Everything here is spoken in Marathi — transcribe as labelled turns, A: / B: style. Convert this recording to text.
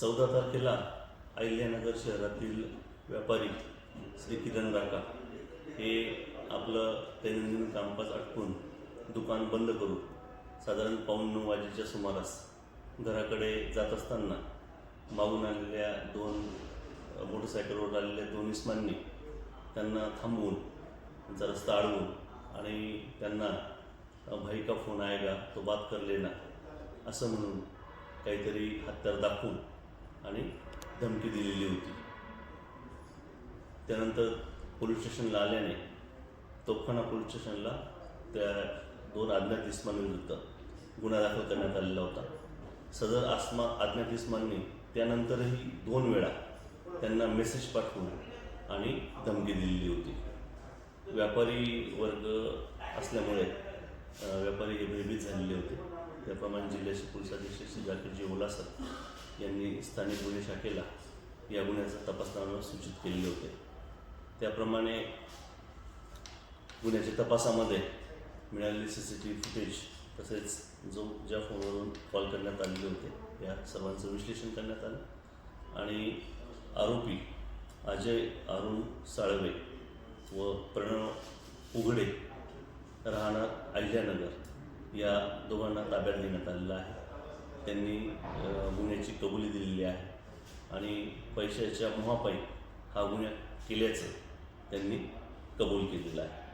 A: चौदा तारखेला अहिल्यानगर शहरातील व्यापारी श्री किरण राका हे आपलं दैनंदिन कामकाज अटकून दुकान बंद करून साधारण पाऊण नऊ वाजेच्या सुमारास घराकडे जात असताना मागून आलेल्या दोन मोटरसायकलवर आलेल्या दोन इस्मांनी त्यांना थांबवून त्यांचा रस्ता अडवून आणि त्यांना भाई का फोन आएगा? तो बात कर लेना. असं म्हणून काहीतरी हत्यार दाखवून आणि धमकी दिलेली होती. त्यानंतर पोलीस स्टेशनला आल्याने तोफखाना पोलीस स्टेशनला त्या दोन अज्ञात इस्मांविरुद्ध गुन्हा दाखल करण्यात आलेला होता. सदर आसमा अज्ञात इस्मांनी त्यानंतरही दोन वेळा त्यांना मेसेज पाठवून आणि धमकी दिलेली होती. व्यापारी वर्ग असल्यामुळे व्यापारी हे भयभीत झालेले होते. त्याप्रमाणे जिल्ह्याचे पोलीस अधीक्षक श्री जाकीरजी ओलासर यांनी स्थानिक गुन्हे शाखेला या गुन्ह्याचा तपास सूचित केलेले होते. त्याप्रमाणे गुन्ह्याच्या तपासामध्ये मिळालेली C C T V footage तसेच जो ज्या फोनवरून कॉल करण्यात आलेले होते या सर्वांचं विश्लेषण करण्यात आलं. आणि आरोपी अजय अरुण साळवे व प्रणव उघडे राहणार अहिल्यानगर या दोघांना ताब्यात देण्यात आलेलं आहे. त्यांनी गुन्ह्याची कबुली दिलेली आहे आणि पैशाच्या मोहापाई हा गुन्हा केल्याचं त्यांनी कबूल केलेलं आहे.